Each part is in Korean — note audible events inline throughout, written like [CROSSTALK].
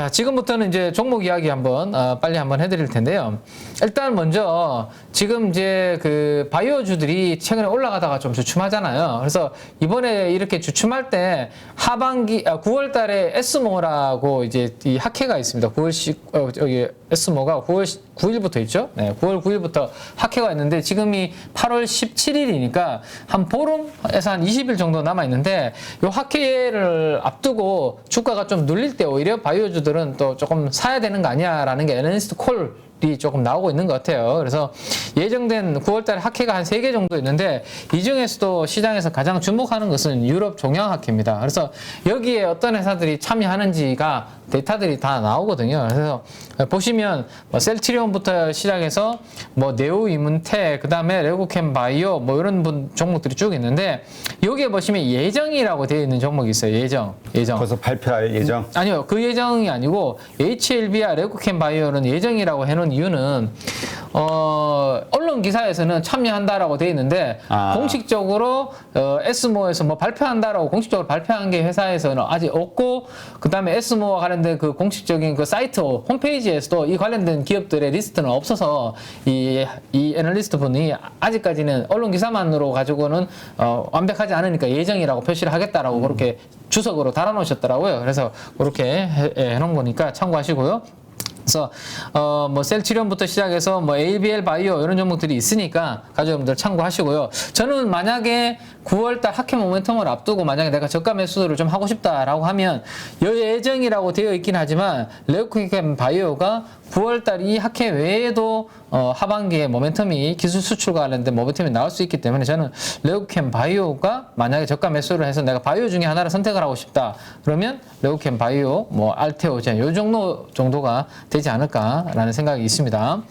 자, 지금부터는 이제 종목 이야기 한번 어, 빨리 한번 해드릴 텐데요. 일단 먼저 지금 이제 그 바이오주들이 최근에 올라가다가 좀 주춤하잖아요. 그래서 이번에 이렇게 주춤할 때 하반기 아, 9월달에 에스모라고 이제 이 학회가 있습니다. 9월 10 어, 저기 에스모가 9월 9일부터 있죠. 네, 9월 9일부터 학회가 있는데 지금이 8월 17일이니까 한 보름에서 한 20일 정도 남아 있는데 이 학회를 앞두고 주가가 좀 눌릴 때 오히려 바이오주들은 또 조금 사야 되는 거 아니야라는 게 애널리스트 콜 이 조금 나오고 있는 것 같아요. 그래서 예정된 9월달에 학회가 한세개 정도 있는데 이 중에서도 시장에서 가장 주목하는 것은 유럽 종양 학회입니다. 그래서 여기에 어떤 회사들이 참여하는지가 데이터들이 다 나오거든요. 그래서 보시면 뭐 셀트리온부터 시작해서 뭐 네오 이문테 그다음에 레고캠 바이오 뭐 이런 분 종목들이 쭉 있는데 여기에 보시면 예정이라고 되어 있는 종목이 있어요. 예정. 예정. 벌써 발표할 예정. 아니요, 그 예정이 아니고 HLB와 레고캠 바이오는 예정이라고 해 놓은 이유는 어 언론 기사에서는 참여한다라고 돼 있는데 아. 공식적으로 어, 에스모에서 뭐 발표한다라고 공식적으로 발표한 게 회사에서는 아직 없고 그다음에 에스모와 관련된 그 공식적인 그 사이트 홈페이지에서도 이 관련된 기업들의 리스트는 없어서 이, 이 애널리스트 분이 아직까지는 언론 기사만으로 가지고는 어, 완벽하지 않으니까 예정이라고 표시를 하겠다라고 그렇게 주석으로 달아놓으셨더라고요. 그래서 그렇게 해, 해 놓은 거니까 참고하시고요. 그래서 어 뭐 셀치련부터 시작해서 뭐 ABL 바이오 이런 종목들이 있으니까 가족 여러분들 참고하시고요. 저는 만약에 9월달 학회 모멘텀을 앞두고 만약에 내가 저가 매수를 좀 하고 싶다라고 하면 예정이라고 되어 있긴 하지만 레오크캠 바이오가 9월달 이 학회 외에도 어, 하반기에 모멘텀이 기술 수출과 관련된 모멘텀이 나올 수 있기 때문에 저는 레오캠 바이오가 만약에 저가 매수를 해서 내가 바이오 중에 하나를 선택을 하고 싶다 그러면 레오캠 바이오 뭐 알테오젠 요 정도 정도가 되지 않을까라는 생각이 있습니다.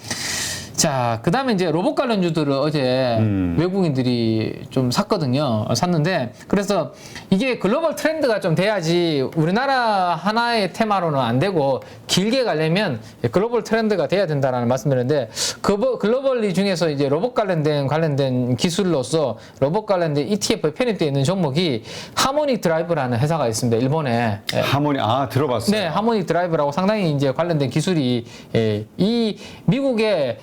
자, 그 다음에 이제 로봇 관련주들을 어제 음. 외국인들이 좀 샀거든요. 어, 샀는데, 그래서 이게 글로벌 트렌드가 좀 돼야지 우리나라 하나의 테마로는 안 되고 길게 가려면 글로벌 트렌드가 돼야 된다라는 말씀드렸는데, 그 글로벌리 중에서 이제 로봇 관련된 관련된 기술로서 로봇 관련된 ETF에 편입되어 있는 종목이 하모닉 드라이브라는 회사가 있습니다. 일본에. 예. 하모니 아 들어봤어요. 네, 하모닉 드라이브라고 상당히 이제 관련된 기술이 예, 이 미국의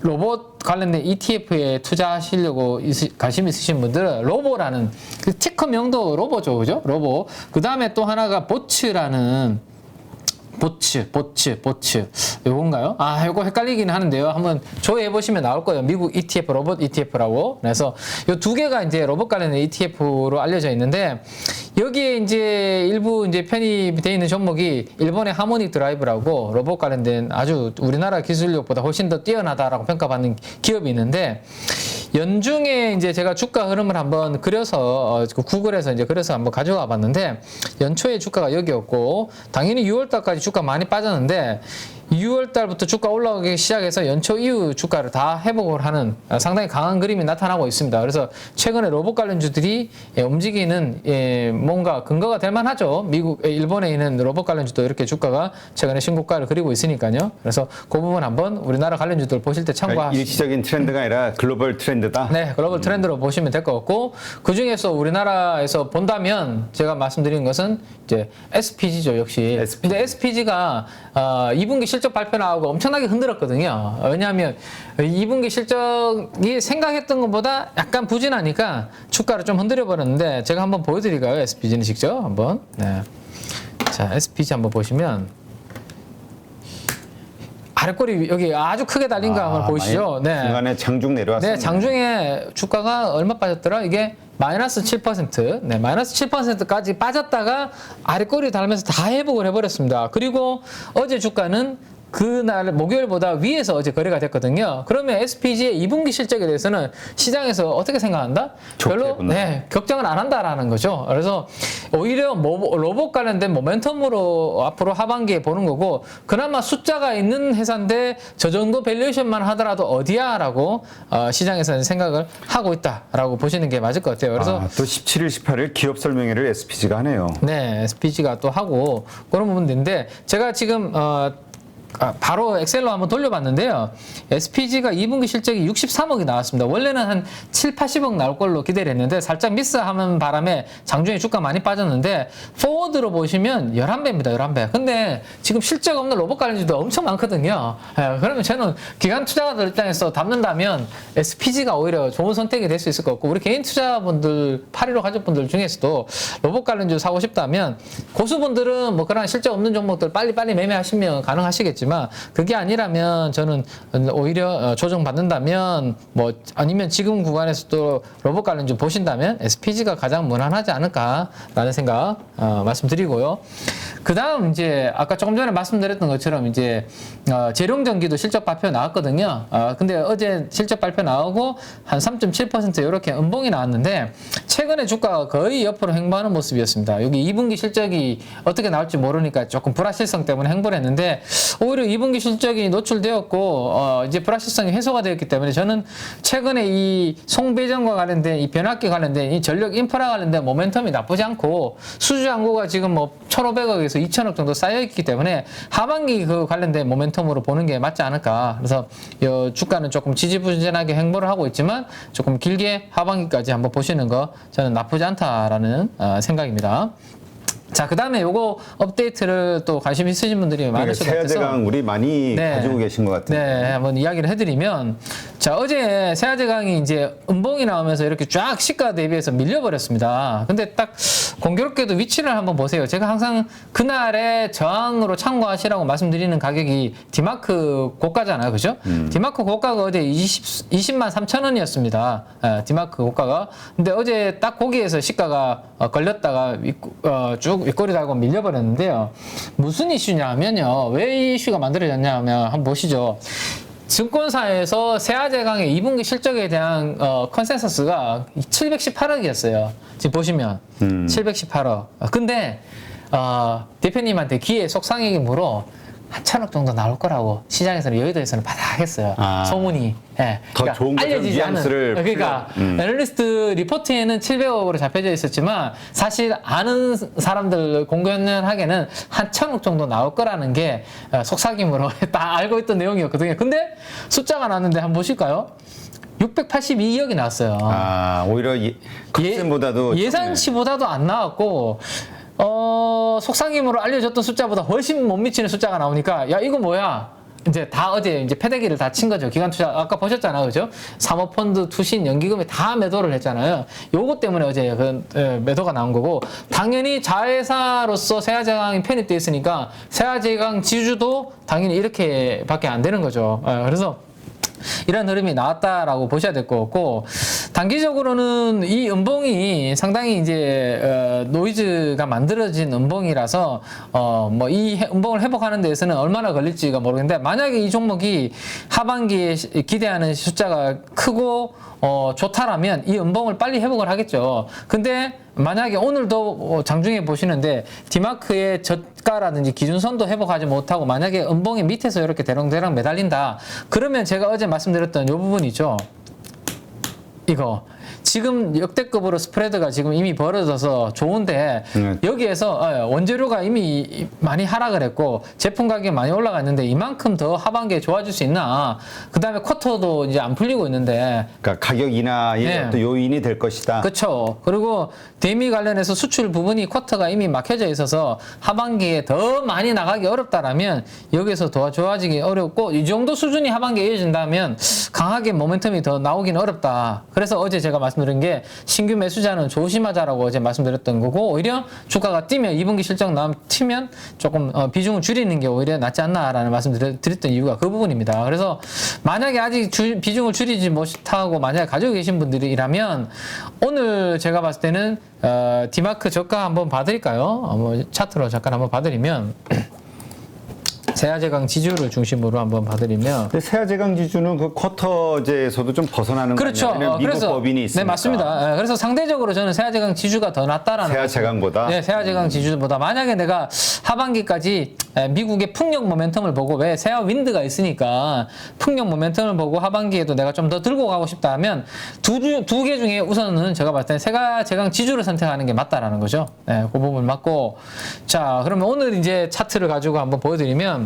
로봇 관련된 ETF에 투자하시려고 있으, 관심 있으신 분들은 로보라는 그 티커명도 로보죠, 그죠? 로보. 그 다음에 또 하나가 보츠라는 보츠, 보츠, 보츠. 요건가요? 아, 요거 헷갈리긴 하는데요. 한번 조회해 보시면 나올 거예요. 미국 ETF, 로봇 ETF라고. 그래서 요 두 개가 이제 로봇 관련된 ETF로 알려져 있는데 여기에 이제 일부 이제 편입되어 있는 종목이 일본의 하모닉 드라이브라고 로봇 관련된 아주 우리나라 기술력보다 훨씬 더 뛰어나다라고 평가받는 기업이 있는데 연중에 이제 제가 주가 흐름을 한번 그려서 어, 그 구글에서 이제 그래서 한번 가져와 봤는데 연초에 주가가 여기였고 당연히 6월 달까지 주가 많이 빠졌는데 6월 달부터 주가 올라오기 시작해서 연초 이후 주가를 다 회복을 하는 어, 상당히 강한 그림이 나타나고 있습니다. 그래서 최근에 로봇 관련주들이 예, 움직이는 예, 뭔가 근거가 될 만하죠. 미국, 예, 일본에 있는 로봇 관련주도 이렇게 주가가 최근에 신고가를 그리고 있으니까요. 그래서 그 부분 한번 우리나라 관련주들 보실 때 그러니까 참고하시죠. 일시적인 트렌드가 아니라 글로벌 트렌드다. 네, 글로벌 트렌드로 보시면 될 것 같고 그 중에서 우리나라에서 본다면 제가 말씀드린 것은 이제 SPG죠 역시. SPG. 근데 SPG가 어, 2분기 실적 발표 나오고 엄청나게 흔들었거든요. 왜냐하면 2분기 실적이 생각했던 것보다 약간 부진하니까 주가를 좀 흔들어 버렸는데 제가 한번 보여드릴까요? SPG는 직접 한번. 네. 자, SPG 한번 보시면. 아래꼬리 여기 아주 크게 달린 거 한번 보이시죠? 많이 중간에 장중 내려왔어요. 네, 장중에 주가가 얼마 빠졌더라? 이게 마이너스 7%, 네, 마이너스 7%까지 빠졌다가 아래꼬리 달면서 다 회복을 해버렸습니다. 그리고 어제 주가는 그날 목요일보다 위에서 어제 거래가 됐거든요. 그러면 SPG의 2분기 실적에 대해서는 시장에서 어떻게 생각한다? 별로. 네, 걱정을 안 한다라는 거죠. 그래서 오히려 모- 로봇 관련된 모멘텀으로 앞으로 하반기에 보는 거고 그나마 숫자가 있는 회사인데 저 정도 밸류에이션만 하더라도 어디야라고 어, 시장에서는 생각을 하고 있다라고 보시는 게 맞을 것 같아요. 그래서 아, 또 17일, 18일 기업 설명회를 SPG가 하네요. 네, SPG가 또 하고 그런 부분인데 제가 지금 어, 아, 바로 엑셀로 한번 돌려봤는데요. SPG가 2분기 실적이 63억이 나왔습니다. 원래는 한 7, 80억 나올 걸로 기대를 했는데 살짝 미스하는 바람에 장중에 주가 많이 빠졌는데 포워드로 보시면 11배입니다. 11배. 근데 지금 실적 없는 로봇 관련주도 엄청 많거든요. 예, 그러면 저는 기관 투자가들 입장에서 담는다면 SPG가 오히려 좋은 선택이 될 수 있을 것 같고 우리 개인 투자분들 815 가족분들 중에서도 로봇 관련주 사고 싶다면 고수분들은 뭐 그런 실적 없는 종목들 빨리빨리 매매하시면 가능하시겠지만 그게 아니라면 저는 오히려 어, 조정 받는다면 뭐 아니면 지금 구간에서도 로봇 관련주 보신다면 SPG가 가장 무난하지 않을까라는 생각 어, 말씀드리고요. 그 다음 이제 아까 조금 전에 말씀드렸던 것처럼 이제 어, 재룡전기도 실적 발표 나왔거든요. 어, 근데 어제 실적 발표 나오고 한 3.7% 이렇게 음봉이 나왔는데 최근에 주가가 거의 옆으로 횡보하는 모습이었습니다. 여기 2분기 실적이 어떻게 나올지 모르니까 조금 불확실성 때문에 횡보를 했는데 오히려 2분기 실적이 노출되었고 어, 이제 불확실성이 해소가 되었기 때문에 저는 최근에 이 송배전과 관련된 이 변압기 관련된 이 전력 인프라 관련된 모멘텀이 나쁘지 않고 수주 잔고가 지금 뭐 1,500억에서 2,000억 정도 쌓여 있기 때문에 하반기 그 관련된 모멘텀으로 보는 게 맞지 않을까. 그래서 요 주가는 조금 지지부진하게 행보를 하고 있지만 조금 길게 하반기까지 한번 보시는 거 저는 나쁘지 않다라는 어, 생각입니다. 자, 그 다음에 요거 업데이트를 또 관심 있으신 분들이 그러니까 많으실 것 같아서. 세아제강 우리 많이 네. 가지고 계신 것 같은데. 네, 한번 이야기를 해드리면, 자, 어제 세아제강이 이제 음봉이 나오면서 이렇게 쫙 시가 대비해서 밀려버렸습니다. 근데 딱 공교롭게도 위치를 한번 보세요. 제가 항상 그날의 저항으로 참고하시라고 말씀드리는 가격이 디마크 고가잖아요. 그죠? 디마크 고가가 어제 20, 20만 3천 원이었습니다. 예, 디마크 고가가. 근데 어제 딱 거기에서 시가가 어, 걸렸다가 윗, 어, 쭉 윗꼬리 달고 밀려버렸는데요. 무슨 이슈냐 하면요. 왜 이 이슈가 만들어졌냐 하면 한번 보시죠. 증권사에서 세아제강의 2분기 실적에 대한 어, 컨센서스가 718억이었어요. 지금 보시면 718억. 근데 어, 대표님한테 귀에 속상하게 물어 한 천억 정도 나올 거라고 시장에서는 여의도에서는 바닥했어요. 아. 소문이. 예. 더 좋은 것처럼 알려지지 않은. 뉘앙스를 그러니까 풀려. 음. 애널리스트 리포트에는 700억으로 잡혀져 있었지만 사실 아는 사람들 공견하게는 한 천억 정도 나올 거라는 게 어, 속삭임으로 [LAUGHS] 다 알고 있던 내용이었거든요. 근데 숫자가 나왔는데 한번 보실까요? 682억이 나왔어요. 아, 오히려 예, 컨센보다도 예상치보다도 안 나왔고 어, 속상임으로 알려졌던 숫자보다 훨씬 못 미치는 숫자가 나오니까 야 이거 뭐야? 이제 다 어제 이제 패대기를 다 친 거죠. 기관 투자 아까 보셨잖아요, 그죠? 사모펀드, 투신, 연기금이 다 매도를 했잖아요. 요거 때문에 어제 그 예, 매도가 나온 거고 당연히 자회사로서 세아제강이 편입돼 있으니까 세아제강 지주도 당연히 이렇게밖에 안 되는 거죠. 예, 그래서 이런 흐름이 나왔다라고 보셔야 될 것 같고 단기적으로는 이 음봉이 상당히 이제 어, 노이즈가 만들어진 음봉이라서 어 뭐 이 음봉을 회복하는 데에서는 얼마나 걸릴지가 모르겠는데 만약에 이 종목이 하반기에 시- 기대하는 숫자가 크고 어 좋다라면 이 음봉을 빨리 회복을 하겠죠. 근데 만약에 오늘도 어, 장중에 보시는데 디마크의 저가라든지 기준선도 회복하지 못하고 만약에 음봉이 밑에서 이렇게 대롱대롱 매달린다. 그러면 제가 어제 말씀드렸던 이 부분이죠. 이거 지금 역대급으로 스프레드가 지금 이미 벌어져서 좋은데 음. 여기에서 어, 원재료가 이미 많이 하락을 했고 제품 가격이 많이 올라갔는데 이만큼 더 하반기에 좋아질 수 있나? 그 다음에 쿼터도 이제 안 풀리고 있는데 그러니까 가격 인하의 네. 어떤 요인이 될 것이다. 그렇죠. 그리고 대미 관련해서 수출 부분이 쿼터가 이미 막혀져 있어서 하반기에 더 많이 나가기 어렵다라면 여기서 더 좋아지기 어렵고 이 정도 수준이 하반기에 이어진다면 강하게 모멘텀이 더 나오기는 어렵다. 그래서 어제 제가 말씀드린 게 신규 매수자는 조심하자라고 어제 말씀드렸던 거고 오히려 주가가 뛰면 2분기 실적 나면 튀면 조금 어, 비중을 줄이는 게 오히려 낫지 않나라는 말씀 드렸던 이유가 그 부분입니다. 그래서 만약에 아직 주- 비중을 줄이지 못하고 만약에 가지고 계신 분들이라면 오늘 제가 봤을 때는 어, 디마크 저가 한번 봐드릴까요? 어, 뭐 차트로 잠깐 한번 봐드리면 세아제강 지주를 중심으로 한번 봐드리면 근데 세아제강 지주는 그 쿼터제에서도 좀 벗어나는 그렇죠. 거 아니야? 어, 미국 그래서 법인이 있으니까. 네 맞습니다. 예, 그래서 상대적으로 저는 세아제강 지주가 더 낫다라는 세아제강보다? 네, 세아제강 지주보다 만약에 내가 하반기까지 에, 미국의 풍력 모멘텀을 보고 왜 세아 윈드가 있으니까 풍력 모멘텀을 보고 하반기에도 내가 좀 더 들고 가고 싶다면 두 두 개 중에 우선은 제가 봤을 때 세아제강 지주를 선택하는 게 맞다라는 거죠. 네, 그 부분 맞고 자 그러면 오늘 이제 차트를 가지고 한번 보여드리면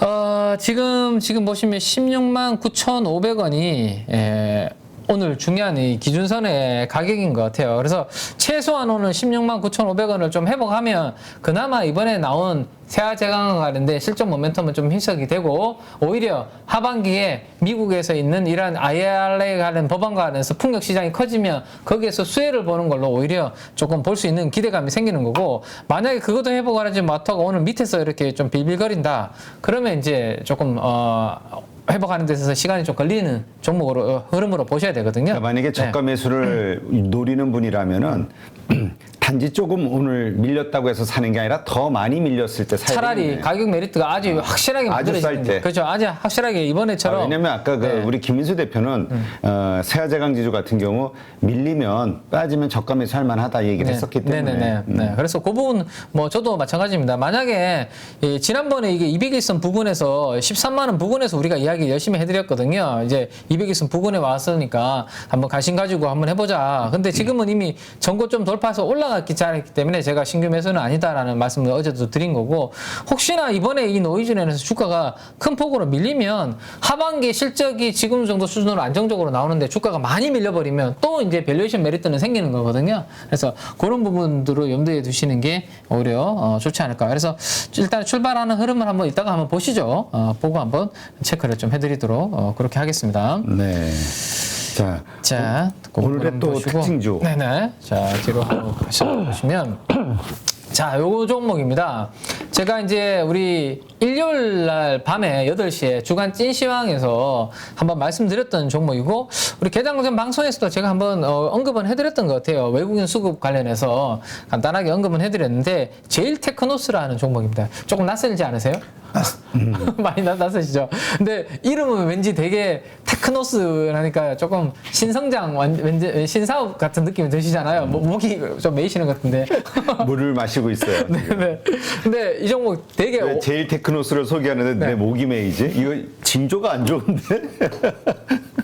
어, 지금 지금 보시면 16만 9,500원이 예, 오늘 중요한 이 기준선의 가격인 것 같아요. 그래서 최소한 오늘 16만 9,500원을 좀 회복하면 그나마 이번에 나온 세아 제강과 관련된 실적 모멘텀은 좀 희석이 되고 오히려 하반기에 미국에서 있는 이러한 IRA 관련 법안과 관련해서 풍력 시장이 커지면 거기에서 수혜를 보는 걸로 오히려 조금 볼 수 있는 기대감이 생기는 거고 만약에 그것도 회복을 하지 못하고 오늘 밑에서 이렇게 좀 빌빌거린다 그러면 이제 조금 어 회복하는 데 있어서 시간이 좀 걸리는 종목으로 어, 흐름으로 보셔야 되거든요. 그러니까 만약에 저가 매수를 노리는 분이라면은 단지 조금 오늘 밀렸다고 해서 사는 게 아니라 더 많이 밀렸을 때 사야 차라리 되겠네. 가격 메리트가 아주 확실하게 아주 만들어지는 쌀 때. 그렇죠. 아주 확실하게 아, 이번에처럼 왜냐면 아까 그 네. 음. 우리 김민수 대표는 어, 세아제강지주 같은 경우 밀리면 빠지면 저가 매수할 만하다 얘기를 했었기 때문에 네네네. 음. 네. 그래서 그 부분 뭐 저도 마찬가지입니다. 만약에 이 지난번에 이게 200일선 부근에서 13만 원 부근에서 우리가 이야기 열심히 해드렸거든요. 이제 200일선 부근에 왔으니까 한번 관심 가지고 한번 해보자. 근데 지금은 이미 전고 좀 돌파해서 올라 갔기 잘했기 때문에 제가 신규 매수는 아니다라는 말씀을 어제도 드린 거고 혹시나 이번에 이 노이즈엔에서 주가가 큰 폭으로 밀리면 하반기 실적이 지금 정도 수준으로 안정적으로 나오는데 주가가 많이 밀려버리면 또 이제 밸류에이션 메리트는 생기는 거거든요. 그래서 그런 부분들을 염두에 두시는 게 오히려 어, 좋지 않을까. 그래서 일단 출발하는 흐름을 한번 이따가 한번 보시죠. 어, 보고 한번 체크를 좀 해드리도록 어, 그렇게 하겠습니다. 네. 자, 자, 오늘의 또 보시고. 특징주. 네네. 자, 뒤로 한번 보시면. 자, 요 종목입니다. 제가 이제 우리 일요일 날 밤에 8시에 주간 찐시황에서 한번 말씀드렸던 종목이고, 우리 개장전 방송에서도 제가 한번 어, 언급은 해드렸던 것 같아요. 외국인 수급 관련해서 간단하게 언급은 해드렸는데, 제일 테크노스라는 종목입니다. 조금 낯설지 않으세요? [LAUGHS] 많이 낯- 낯서시죠? 근데 이름은 왠지 되게 테크노스라니까 조금 신성장, 완- 왠지 신사업 같은 느낌이 드시잖아요. 뭐, 목이 좀 메이시는 것 같은데. [LAUGHS] 물을 마시고 있어요. 네. 근데 이 종목 되게 왜 오- 제일 테크노스를 소개하는데 네. 내 목이 메이지? 이거 징조가 안 좋은데? [LAUGHS]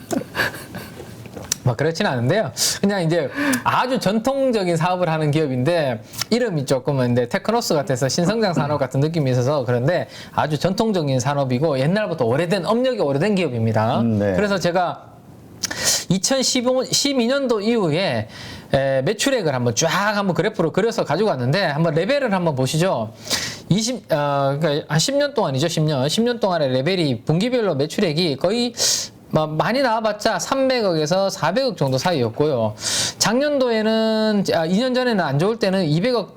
뭐 그렇지는 않은데요. 그냥 이제 아주 전통적인 사업을 하는 기업인데 이름이 조금은 근데 테크노스 같아서 신성장 산업 같은 느낌이 있어서 그런데 아주 전통적인 산업이고 옛날부터 오래된 업력이 오래된 기업입니다. 음, 네. 그래서 제가 2012년도 이후에 에, 매출액을 한번 쫙 한번 그래프로 그려서 가지고 왔는데 한번 레벨을 한번 보시죠. 20, 어, 그러니까 한 10년 동안이죠, 10년. 10년 동안의 레벨이 분기별로 매출액이 거의 뭐 많이 나와봤자 300억에서 400억 정도 사이였고요. 작년도에는, 아, 2년 전에는 안 좋을 때는 200억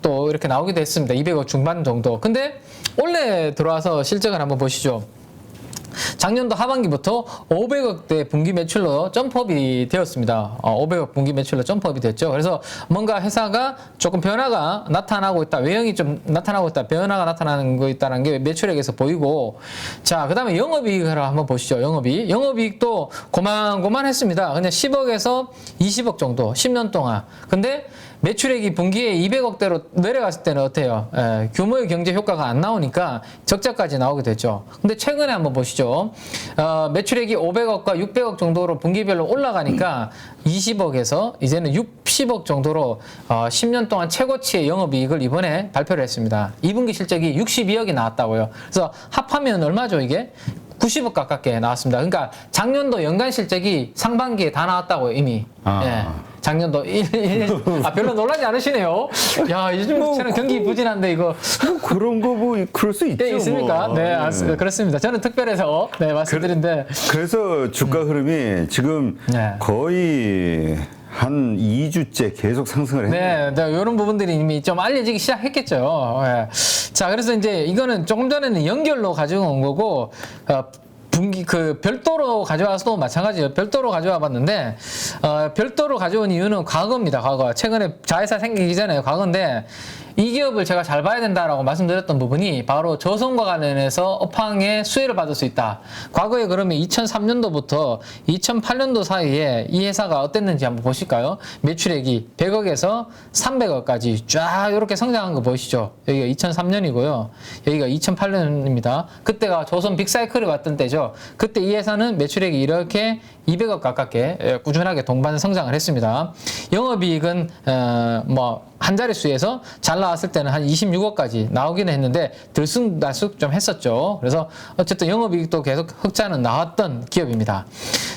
또 이렇게 나오기도 했습니다. 200억 중반 정도. 근데 올해 들어와서 실적을 한번 보시죠. 작년도 하반기부터 500억대 분기 매출로 점프업이 되었습니다. 어, 500억 분기 매출로 점프업이 됐죠. 그래서 뭔가 회사가 조금 변화가 나타나고 있다. 외형이 좀 나타나고 있다. 변화가 나타나는 거 있다는 게 매출액에서 보이고. 자, 그 다음에 영업이익을 한번 보시죠. 영업이익. 영업이익도 고만고만했습니다. 그냥 10억에서 20억 정도. 10년 동안. 근데 매출액이 분기에 200억대로 내려갔을 때는 어때요? 예, 규모의 경제 효과가 안 나오니까 적자까지 나오게 됐죠. 근데 최근에 한번 보시죠. 어, 매출액이 500억과 600억 정도로 분기별로 올라가니까 20억에서 이제는 60억 정도로 어, 10년 동안 최고치의 영업이익을 이번에 발표를 했습니다. 2분기 실적이 62억이 나왔다고요. 그래서 합하면 얼마죠 이게? 90억 가깝게 나왔습니다. 그러니까 작년도 연간 실적이 상반기에 다 나왔다고요 이미. 아. 예. 작년도 1, 1, 아, 별로 놀라지 않으시네요. 야, 요즘처럼 경기 부진한데 이거. 뭐 그런 거 뭐 그럴 수 있죠. 네, 있습니까? 뭐. 네, 예. 아, 그렇습니다. 저는 특별해서 네, 말씀드린데. 그래 서 주가 흐름이 지금 네. 거의 한 2주째 계속 상승을 했네요. 네, 네, 이런 부분들이 이미 좀 알려지기 시작했겠죠. 예. 자, 그래서 이제 이거는 조금 전에는 연결로 가지고 온 거고, 어, 분기 그 별도로 가져와서도 마찬가지예요. 별도로 가져와 봤는데 어, 별도로 가져온 이유는 과거입니다. 과거. 최근에 자회사 생기기 전에 과거인데 이 기업을 제가 잘 봐야 된다라고 말씀드렸던 부분이 바로 저성과 관련해서 업황의 수혜를 받을 수 있다. 과거에 그러면 2003년도부터 2008년도 사이에 이 회사가 어땠는지 한번 보실까요? 매출액이 100억에서 300억까지 쫙 이렇게 성장한 거 보이시죠? 여기가 2003년이고요. 여기가 2008년입니다. 그때가 조선 빅사이클이 왔던 때죠. 그때 이 회사는 매출액이 이렇게 200억 가깝게 예, 꾸준하게 동반 성장을 했습니다. 영업이익은 어, 뭐한 자릿수에서 잘 나왔을 때는 한 26억까지 나오기는 했는데 들쑥날쑥 좀 했었죠. 그래서 어쨌든 영업이익도 계속 흑자는 나왔던 기업입니다.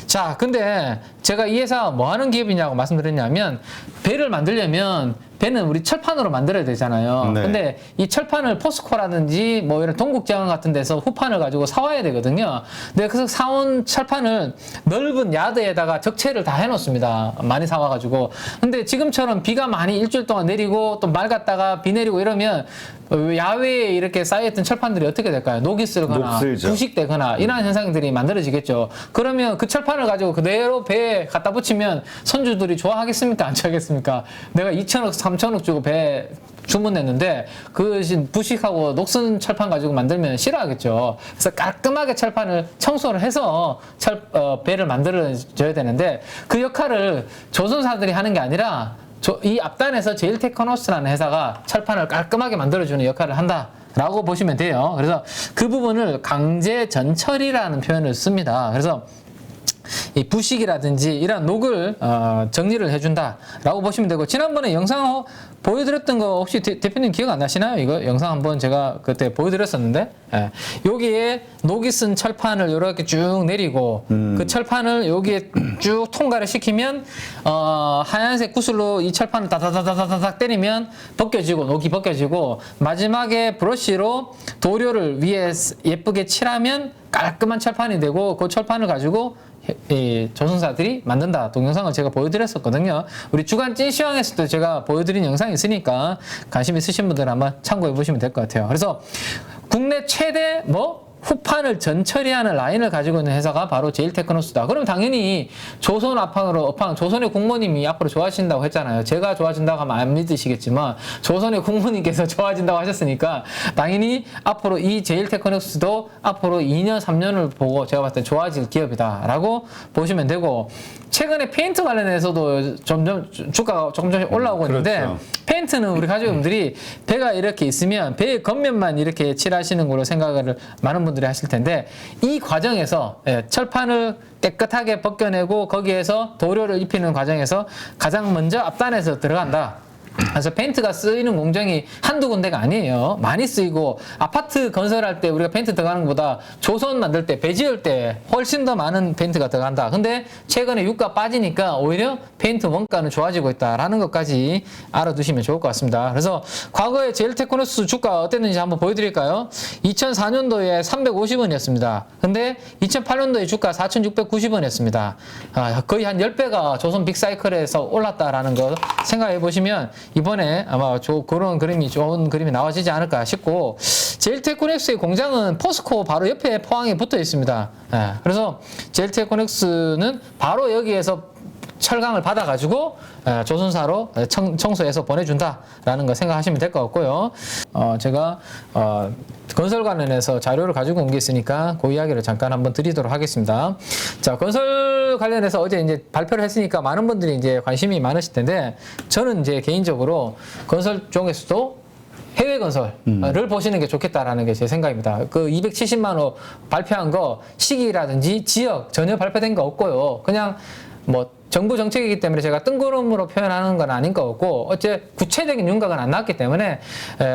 자, 근데 제가 이 회사 뭐 하는 기업이냐고 말씀드렸냐면 배를 만들려면 배는 우리 철판으로 만들어야 되잖아요. 네. 근데 이 철판을 포스코라든지 뭐 이런 동국제강 같은 데서 후판을 가지고 사와야 되거든요. 근데 그래서 사온 철판을 넓은 야드에다가 적체를 다 해놓습니다. 많이 사와가지고. 근데 지금처럼 비가 많이 일주일 동안 내리고 또 맑았다가 비 내리고 이러면 야외에 이렇게 쌓여있던 철판들이 어떻게 될까요? 녹이 쓰거나 녹슬죠. 부식되거나 이러한 현상들이 만들어지겠죠. 그러면 그 철판을 가지고 그대로 배에 갖다 붙이면 선주들이 좋아하겠습니까? 안 좋아하겠습니까? 내가 2천억, 3천억 주고 배 주문했는데 그 부식하고 녹슨 철판 가지고 만들면 싫어하겠죠. 그래서 깔끔하게 철판을 청소를 해서 철, 어, 배를 만들어줘야 되는데 그 역할을 조선사들이 하는 게 아니라 저, 이 앞단에서 제일 테크노스라는 회사가 철판을 깔끔하게 만들어주는 역할을 한다. 라고 보시면 돼요. 그래서 그 부분을 강제 전철이라는 표현을 씁니다. 그래서 이 부식이라든지 이런 녹을 어, 정리를 해준다라고 보시면 되고 지난번에 영상 보여드렸던 거 혹시 대, 표님 기억 안 나시나요? 이거 영상 한번 제가 그때 보여드렸었는데 예. 여기에 녹이 쓴 철판을 이렇게 쭉 내리고 그 철판을 여기에 쭉 통과를 시키면 어, 하얀색 구슬로 이 철판을 다다다다다닥 때리면 벗겨지고 녹이 벗겨지고 마지막에 브러쉬로 도료를 위에 예쁘게 칠하면 깔끔한 철판이 되고 그 철판을 가지고 이 조선사들이 만든다 동영상을 제가 보여드렸었거든요. 우리 주간 찐시황에서 도 제가 보여드린 영상이 있으니까 관심 있으신 분들 한번 참고해 보시면 될 것 같아요. 그래서 국내 최대 뭐 후판을 전처리하는 라인을 가지고 있는 회사가 바로 제일테크노스다. 그럼 당연히 조선 업황으로 업황 조선의 국모님이 앞으로 좋아하신다고 했잖아요. 제가 좋아진다고 하면 안 믿으시겠지만 조선의 국모님께서 [LAUGHS] 좋아진다고 하셨으니까 당연히 앞으로 이 제일테크노스도 앞으로 2년 3년을 보고 제가 봤을 때 좋아질 기업이다라고 보시면 되고 최근에 페인트 관련해서도 점점 주- 주가가 조금 조금씩 올라오고 있는데 그렇죠. 페인트는 우리 가족분들이 배가 이렇게 있으면 배의 겉면만 이렇게 칠하시는 걸로 생각을 많은 분들이 하실 텐데 이 과정에서 예, 철판을 깨끗하게 벗겨내고 거기에서 도료를 입히는 과정에서 가장 먼저 앞단에서 들어간다. 그래서 페인트가 쓰이는 공정이 한두 군데가 아니에요. 많이 쓰이고 아파트 건설할 때 우리가 페인트 들어가는 것보다 조선 만들 때, 배 지을 때 훨씬 더 많은 페인트가 들어간다. 근데 최근에 유가 빠지니까 오히려 페인트 원가는 좋아지고 있다라는 것까지 알아두시면 좋을 것 같습니다. 그래서 과거에 제일테크노스 주가 어땠는지 한번 보여드릴까요? 2004년도에 350원이었습니다. 근데 2008년도에 주가 4,690원이었습니다. 아, 거의 한 10배가 조선 빅사이클에서 올랐다라는 거 생각해 보시면 이번에 아마 조, 그런 그림이 좋은 그림이 나와지지 않을까 싶고 제일테크넥스의 공장은 포스코 바로 옆에 포항에 붙어 있습니다. 예, 그래서 제일테크넥스는 바로 여기에서 철강을 받아가지고 에, 조선사로 청, 청소해서 보내준다라는 거 생각하시면 될 것 같고요. 어, 제가 어, 건설 관련해서 자료를 가지고 온 게 있으니까 그 이야기를 잠깐 한번 드리도록 하겠습니다. 자, 건설 관련해서 어제 이제 발표를 했으니까 많은 분들이 이제 관심이 많으실 텐데 저는 이제 개인적으로 건설 쪽에서도 해외 건설을 보시는 게 좋겠다라는 게 제 생각입니다. 그 270만 원 발표한 거 시기라든지 지역 전혀 발표된 거 없고요. 그냥 뭐 정부 정책이기 때문에 제가 뜬구름으로 표현하는 건 아닌 것 같고 어째 구체적인 윤곽은 안 나왔기 때문에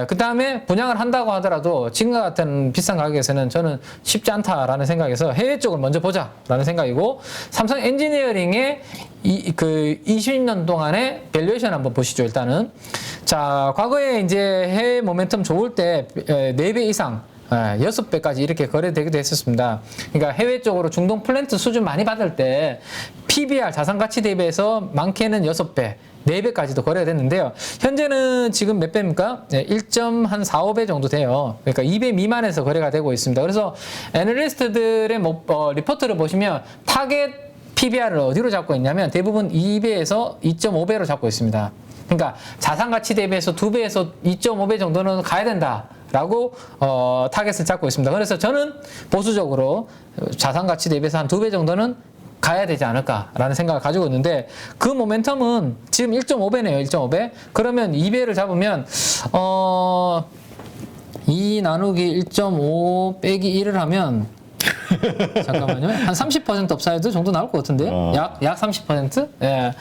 그 다음에 분양을 한다고 하더라도 지금과 같은 비싼 가격에서는 저는 쉽지 않다라는 생각에서 해외 쪽을 먼저 보자라는 생각이고 삼성 엔지니어링의 이, 그 20년 동안의 밸류에이션 한번 보시죠 일단은. 자 과거에 이제 해외 모멘텀 좋을 때 4배 이상 예, 여섯 배까지 이렇게 거래되기도 했었습니다. 그러니까 해외 쪽으로 중동 플랜트 수준 많이 받을 때 PBR 자산 가치 대비해서 많게는 여섯 배, 네 배까지도 거래가 됐는데요. 현재는 지금 몇 배입니까? 네, 1.45배 정도 돼요. 그러니까 2배 미만에서 거래가 되고 있습니다. 그래서 애널리스트들의 뭐, 어, 리포트를 보시면 타겟 PBR을 어디로 잡고 있냐면 대부분 2배에서 2.5배로 잡고 있습니다. 그러니까 자산 가치 대비해서 2배에서 2.5배 정도는 가야 된다. 라고 어, 타겟을 잡고 있습니다. 그래서 저는 보수적으로 자산 가치 대비해서 한 두 배 정도는 가야 되지 않을까라는 생각을 가지고 있는데 그 모멘텀은 지금 1.5배네요. 1.5배. 그러면 2배를 잡으면 어, 2 나누기 1.5 빼기 1을 하면 잠깐만요. 한 30% 업사이드 정도 나올 것 같은데요. 어. 약, 약 30%? 예.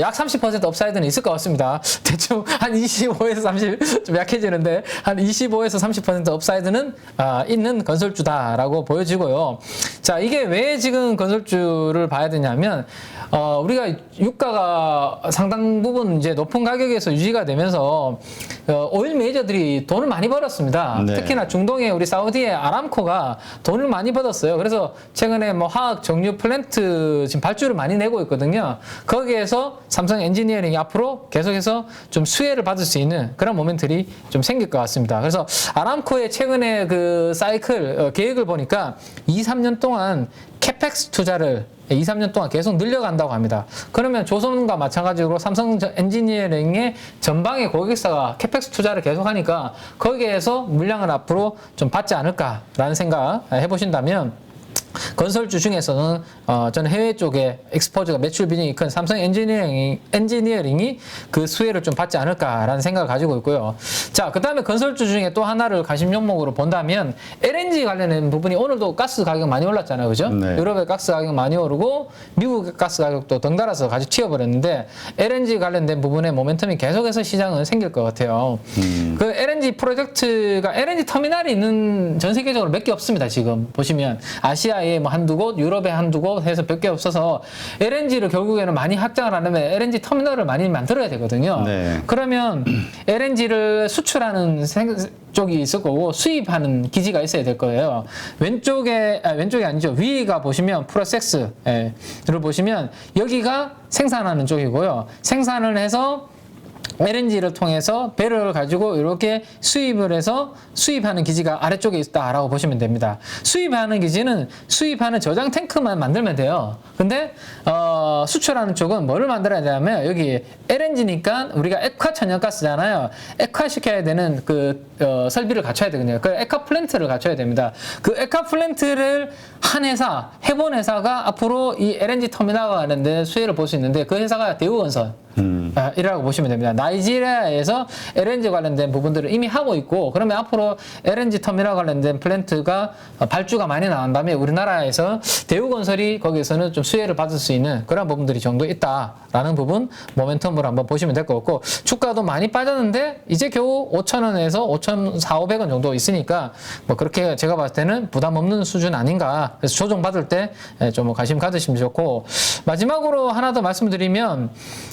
약 30% 업사이드는 있을 것 같습니다. [LAUGHS] 대충 한 25에서 30, 좀 약해지는데, 한 25에서 30% 업사이드는 아, 있는 건설주다라고 보여지고요. 자, 이게 왜 지금 건설주를 봐야 되냐면, 어, 우리가 유가가 상당 부분 이제 높은 가격에서 유지가 되면서, 어, 오일 메이저들이 돈을 많이 벌었습니다. 네. 특히나 중동의 우리 사우디의 아람코가 돈을 많이 벌었어요. 그래서 최근에 뭐 화학 정유 플랜트 지금 발주를 많이 내고 있거든요. 거기에서 삼성 엔지니어링이 앞으로 계속해서 좀 수혜를 받을 수 있는 그런 모멘들이 좀 생길 것 같습니다. 그래서 아람코의 최근에 그 사이클 어, 계획을 보니까 2, 3년 동안 캐펙스 투자를 2, 3년 동안 계속 늘려간다고 합니다. 그러면 조선과 마찬가지로 삼성 저- 엔지니어링의 전방의 고객사가 캐펙스 투자를 계속하니까 거기에서 물량을 앞으로 좀 받지 않을까라는 생각 해보신다면 건설주 중에서는 어, 저는 해외 쪽에 엑스포즈가 매출 비중이 큰 삼성 엔지니어링이, 엔지니어링이 그 수혜를 좀 받지 않을까라는 생각을 가지고 있고요. 자, 그 다음에 건설주 중에 또 하나를 관심 종목으로 본다면 LNG 관련된 부분이 오늘도 가스 가격 많이 올랐잖아요. 그죠? 네. 유럽의 가스 가격 많이 오르고 미국 가스 가격도 덩달아서 같이 튀어버렸는데 LNG 관련된 부분에 모멘텀이 계속해서 시장은 생길 것 같아요. 그 LNG 프로젝트가 LNG 터미널이 있는 전 세계적으로 몇 개 없습니다. 지금 보시면 아시아 에 뭐 한두 곳, 유럽에 한두 곳 해서 몇 개 없어서 LNG를 결국에는 많이 확장을 하려면 LNG 터미널을 많이 만들어야 되거든요. 네. 그러면 LNG를 수출하는 생- 쪽이 있을 거고 수입하는 기지가 있어야 될 거예요. 왼쪽에 아, 왼쪽이 아니죠. 위가 보시면 프로섹스를 보시면 여기가 생산하는 쪽이고요. 생산을 해서 LNG를 통해서 배를 가지고 이렇게 수입을 해서 수입하는 기지가 아래쪽에 있다라고 보시면 됩니다. 수입하는 기지는 수입하는 저장 탱크만 만들면 돼요. 근데 어, 수출하는 쪽은 뭐를 만들어야 되냐면 여기 LNG니까 우리가 액화 천연가스잖아요. 액화 시켜야 되는 그 어, 설비를 갖춰야 되거든요. 그 액화 플랜트를 갖춰야 됩니다. 그 액화 플랜트를 한 회사, 해본 회사가 앞으로 이 LNG 터미널과 관련된 수혜를 볼 수 있는데 그 회사가 대우건설. 아, 이라고 보시면 됩니다. 나이지리아에서 LNG 관련된 부분들을 이미 하고 있고 그러면 앞으로 LNG 터미널 관련된 플랜트가 어, 발주가 많이 나온다면 우리나라에서 대우건설이 거기에서는 좀 수혜를 받을 수 있는 그런 부분들이 정도 있다라는 부분 모멘텀으로 한번 보시면 될 것 같고 주가도 많이 빠졌는데 이제 겨우 5,000원에서 5,400원 정도 있으니까 뭐 그렇게 제가 봤을 때는 부담 없는 수준 아닌가 그래서 조정 받을 때 좀 관심 가지시면 좋고 마지막으로 하나 더 말씀드리면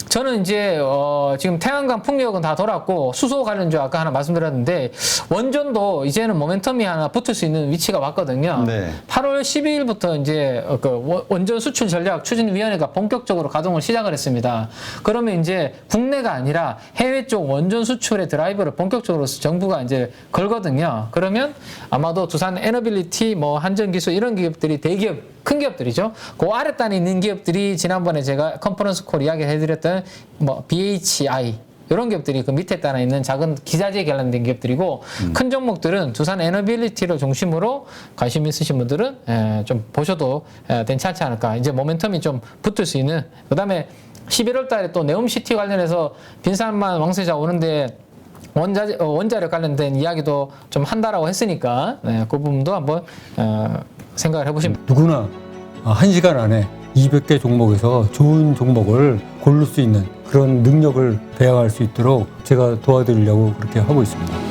저는 이제 어 지금 태양광 풍력은 다 돌았고 수소 관련주 아까 하나 말씀드렸는데 원전도 이제는 모멘텀이 하나 붙을 수 있는 위치가 왔거든요. 네. 8월 12일부터 이제 어, 그 원- 원전 수출 전략 추진위원회가 본격적으로 가동을 시작을 했습니다. 그러면 이제 국내가 아니라 해외 쪽 원전 수출의 드라이버를 본격적으로 정부가 이제 걸거든요. 그러면 아마도 두산 에너빌리티, 뭐 한전기술 이런 기업들이 대기업 큰 기업들이죠. 그 아랫단에 있는 기업들이 지난번에 제가 컨퍼런스 콜 이야기 해드렸던 뭐 BHI 이런 기업들이 그 밑에 따라 있는 작은 기자재 관련된 기업들이고 큰 종목들은 두산 에너빌리티를 중심으로 관심 있으신 분들은 에, 좀 보셔도 에, 괜찮지 않을까. 이제 모멘텀이 좀 붙을 수 있는. 그다음에 11월 달에 또 네옴시티 관련해서 빈산만 왕세자 오는데 원자 어, 원자력 관련된 이야기도 좀 한다라고 했으니까 네, 그 부분도 한번 어, 생각을 해보시면. 누구나 한 시간 안에 200개 종목에서 좋은 종목을 고를 수 있는 그런 능력을 배양할 수 있도록 제가 도와드리려고 그렇게 하고 있습니다.